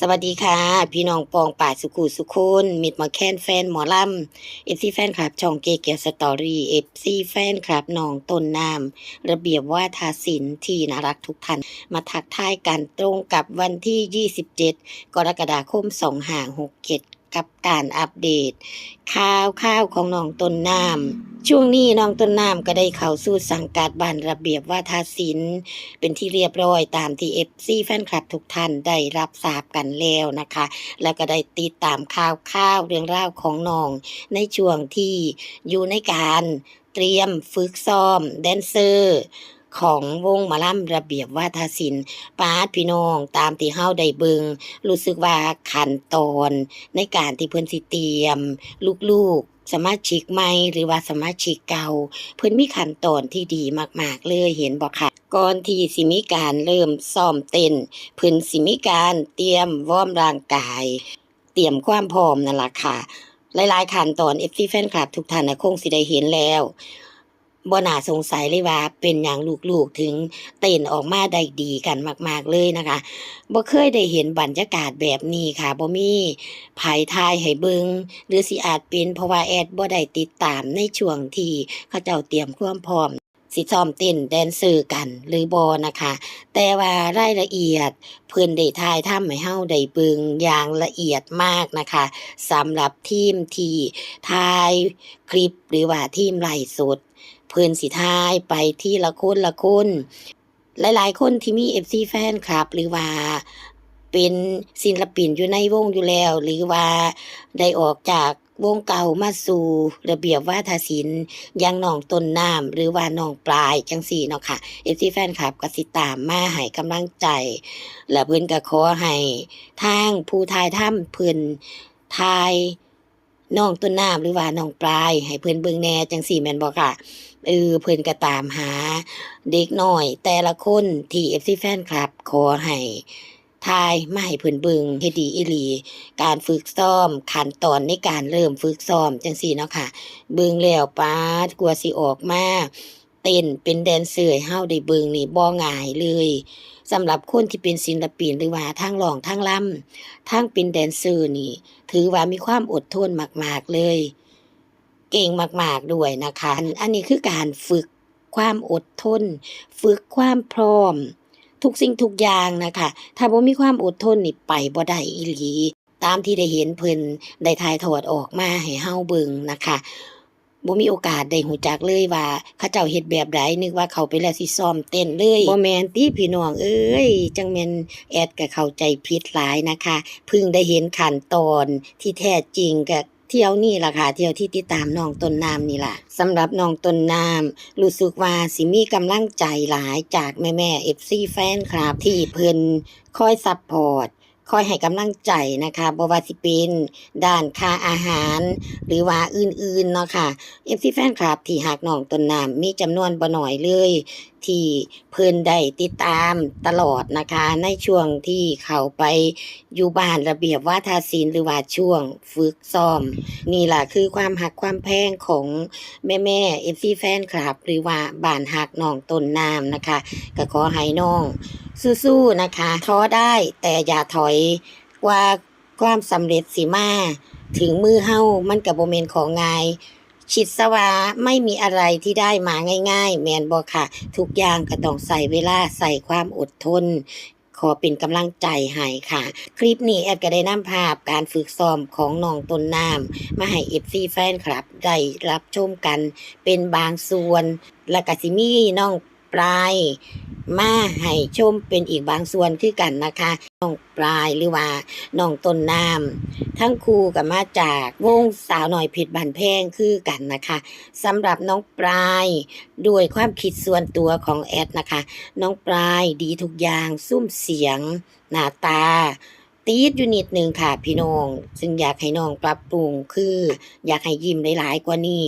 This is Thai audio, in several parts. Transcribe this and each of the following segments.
สวัสดีค่ะ พี่น้องปองป่าสุขุสุคนมิดหมอแค้นแฟนหมอลำเอฟซีแฟนคลับ ช่องเกเกียวสตอรี่เอฟซีแฟนคลับน้องต้นน้ำระเบียบว่าทาสินที่น่ารักทุกท่าน มาทักทายกันตรงกับวันที่ 27 กรกฎาคม2567กั บการอัปเดตข่าวข่าวของน้องต้นน้ำช่วงนี้น้องต้นน้ำก็ได้เข้าสู่สังกัดบ้านระเบียบว่าทาศิลป์เป็นที่เรียบร้อยตามที่เอฟซีแฟนคลับทุกท่านได้รับทราบกันแล้วนะคะ แล้วก็ได้ติดตามข่าวข่าวเรื่องราวของน้องในช่วงที่อยู่ในการเตรียมฝึกซ้อมแดนเซอร์ ของวงหมาล่ำระเบียบวาทศิลป์ปาดพี่น้องตามที่เฮาได้เบิงรู้สึกว่าขั้นตอนในการที่เพิ่นสิเตรียม ลูกๆ สมาชิกใหม่หรือว่าสมาชิกเก่า เพิ่นมีขั้นตอนที่ดีมากๆ เลยเห็นบ่ค่ะก่อนที่สิมีการเริ่มซ้อมเต้นเพิ่นสิมีการเตรียมวอร์มร่างกาย เตรียมความพร้อมนั่นล่ะค่ะหลายๆขั้นตอน FC แฟนคลับทุกท่านนะคงสิได้เห็นแล้ว บ่น่าสงสัยเลยว่าเป็นหยังลูกๆถึงเต้นออกมาได้ดีกันมาก ๆเลยนะคะบ่เคยได้เห็นบรรยากาศแบบนี้ค่ะบ่มีภายทายให้เบิงหรือสิอาจเป็นเพราะว่าแอดบ่ได้ติดตามในช่วงที่เขาเจ้าเตรียมความพร้อมสิซ้อมเต้นแดนเซอร์กันหรือบอนะคะ แต่ว่ารายละเอียด เพิ่อนได้ทายทำให้เฮาได้เบิงอย่างละเอียดมากนะคะสำหรับทีมที่ทายคลิปหรือว่าทีมไลฟ์สด พิ่นสิทายไปที่ละคนละคน หลายๆ คนที่มี FC แฟนคลับ หรือว่าเป็นศิลปินอยู่ในวงอยู่แล้ว หรือว่าได้ออกจากวงเก่ามาสู่ระเบียบวาทศิลป์ย่างน้องต้นน้ำหรือว่าน้องปลายจังสี่เนาะค่ะ FC แฟนคลับก็สิตามมาให้กำลังใจ และเพิ่นก็ขอให้ทางผู้ทายถ้ำเพิ่นทาย น้องต้นน้ำหรือว่าน้องปลาย ให้เพิ่อนเบิ่งแน่จังสี่แมนบ่ค่ะเออเพิ่อนก็ตามหาเด็กน้อย แต่ละคนที่ FC แฟนคลับ ขอให้ทายมาให้เพิ่อนเบิ่งเฮดีอีหลี การฝึกซ้อมขั้นตอนในการเริ่มฝึกซ้อมจังซี่เนาะค่ะ เบิ่งแล้วปากลัวสิออกมาเต้นเป็นแดนเซอร์ให้เฮาได้เบิ่งนี่บ่ง่ายเลยสำหรับคนที่เป็นศิลปินหรือว่าทางร้องทางลำทางเป็นแดนเซอร์นี่ถือว่ามีความอดทนมาก ๆ เลย เก่งมาก ๆ ด้วยนะคะ อันนนี้คือการฝึกความอดทน ฝึกความพร้อม ทุกสิ่งทุกอย่างนะคะ ถ้าบ่มีความอดทนนี่ไปบ่ได้อีหลี ตามที่ได้เห็นเพิ่นได้ถ่ายทอดออกมาให้เฮาเบิ่งนะคะ บ่มีโอกาสได้หูจักเลยว่าเขาเจ้าเฮ็ดแบบใดนึกว่าเขาไปแล้วสิซ้อมเต้นเลยบ่แม่นติพี่น้องเอ้ยจังแม่นแอดก็เข้าใจผิดหลายนะคะเพิ่งได้เห็นขั้นตอนที่แท้จริงก็เที่ยวนี่ล่ะค่ะเที่ยวที่ติดตามน้องต้นน้ำนี่ล่ะสำหรับน้องต้นน้ำรู้สึกว่าสิมีกำลังใจหลายจากแม่ๆ FC แฟนคลับที่เพิ่นคอยซัพพอร์ต คอยให้กำลังใจนะคะบ่ว่าสิเป็นด้านค่าอาหาร หรือว่าอื่นๆเนาะค่ะ FC แฟนคลับที่หักน้องต้นน้ำมีจำนวนบ่น้อยเลย ที่เพิ่นได้ติดตามตลอดนะคะ ในช่วงที่เขาไปอยู่บ้านระเบียบวาทศิลหรือว่าช่วงฝึกซ้อม นี่แหละคือความหักความแพงของแม่แม่ๆ FC แฟนคลับ หรือว่าบ้านหักน้องต้นน้ำนะคะก็ขอให้น้อง สู้ๆนะคะ ท้อได้แต่อย่าถอยกว่าความสำเร็จสิมา ถึงมือเฮามันกับโบเมนของง่ายชิดสวาไม่มีอะไรที่ได้มาง่าย ๆ แมนบอค่ะ ทุกอย่างก็ต้องใส่เวลาใส่ความอดทน ขอเป็นกำลังใจให้ค่ะ คลิปนี้แอดก็ได้นำภาพการฝึกซ้อมของน้องต้นน้ำมาให้เอฟซีแฟนคลับ ได้รับชมกันเป็นบางส่วน และก็สิมีน้องปลาย มาให้ชมเป็นอีกบางส่วนคือกันนะคะน้องปลายหรือว่าน้องต้นน้ำทั้งครูกับมาจากวงสาวหน่อยผิดบันแพงคือกันนะคะสำหรับน้องปลายด้วยความคิดส่วนตัวของแอดนะคะ น้องปลายดีทุกอย่างซุ้มเสียง หน้าตาตีดอยู่นิดนึงค่ะพี่น้อง ซึ่งอยากให้น้องปรับปรุงคือ อยากให้ยิ้มหลายๆกว่านี้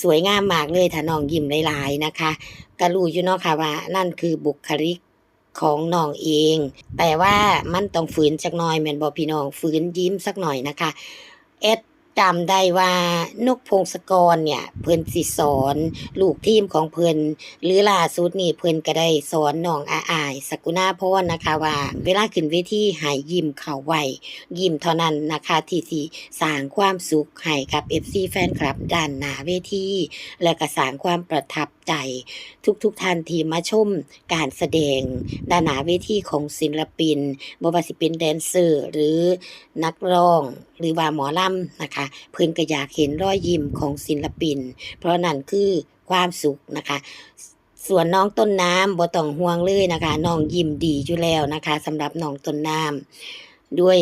สวยงามมากเลยถ้าน้องยิ้มหลายๆนะคะกะรู้อยู่เนาะค่ะว่า นั่นคือบุคลิกของน้องเอง แต่ว่ามันต้องฝืนสักหน่อยแม่นบ่พี่น้องฝืนยิ้มสักหน่อยนะคะเอ็ด จำได้ว่านกพงศกรเนี่ย เพิ่นสิสอนลูกทีมของเพิ่นหรือล่าสุดนี่เพิ่นก็ได้สอนน้องอาอายสกุณาพรนะคะว่า เวลาขึ้นเวทีหายิ้มเข้าไว้ยิ้มเท่านั้นนะคะที่สิสร้างความสุขให้กับ FC แฟนคลับด้านหน้าเวทีและก็สร้างความประทับใจทุกๆท่านที่มาชมการแสดงด้านหนาเวทีของศิลปินบว่าสิเป็นแดนเซอร์หรือนักร้องหรือว่าหมอลำนะคะ เพิ่นก็อยากเห็นรอยยิ้มของศิลปิน เพราะนั่นคือความสุขนะคะส่วนน้องต้นน้ำบ่ต้องห่วงเลยนะคะน้องยิ้มดีอยู่แล้วนะคะสำหรับน้องต้นน้ำด้วย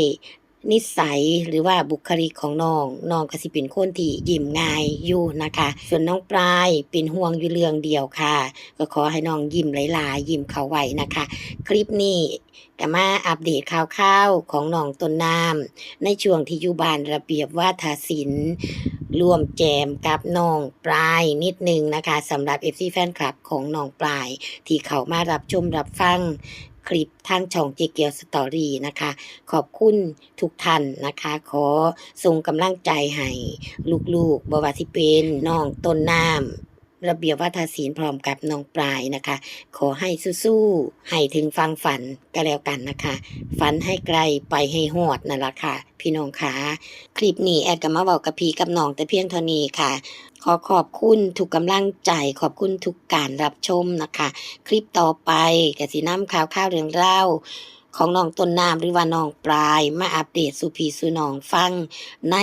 นิสัยหรือว่าบุคลิกของน้องน้องก็สิเป็นคนที่ยิ้มง่ายอยู่นะคะ ส่วนน้องปลายเป็นห่วงอยู่เรื่องเดียวค่ะ ก็ขอให้น้องยิ้มหลายๆยิ้มเขาไว้นะคะ คลิปนี้ก็มาอัปเดตข่าวๆของน้องต้นน้ำในช่วงที่อยู่บ้านระเบียบวาทศิลป์ร่วมแจมกับน้องปลายนิดนึงนะคะสำหรับ FC แฟนคลับของน้องปลาย ที่เขามารับชมรับฟัง คลิปทางช่องเจเกียวสตอรี่นะคะ ขอบคุณทุกท่านนะคะ ขอส่งกำลังใจให้ลูกๆบวาสิเป็นน้องต้นน้ำ ระเบียบวัฒนศิลป์พร้อมกับน้องปลายนะคะ ขอให้สู้ๆให้ถึงฟังฝันก็แล้วกันนะคะ ฝันให้ไกลไปให้หอดนั่นแหละค่ะ พี่น้องคะคลิปนี้แอดก็มาบอกกับพีกับน้องแต่เพียงเท่านี้ค่ะ ขอขอบคุณทุกกำลังใจขอบคุณทุกการรับชมนะคะ คลิปต่อไปกสิน้ำข่าวข้าวเรื่องเล่าของน้องต้นน้ำหรือว่าน้องปลาย มาอัปเดตสุพีสุน้องฟัง ใน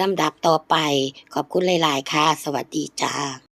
ลำดับต่อไป ขอบคุณหลาย ๆ ค่ะ สวัสดีจ้า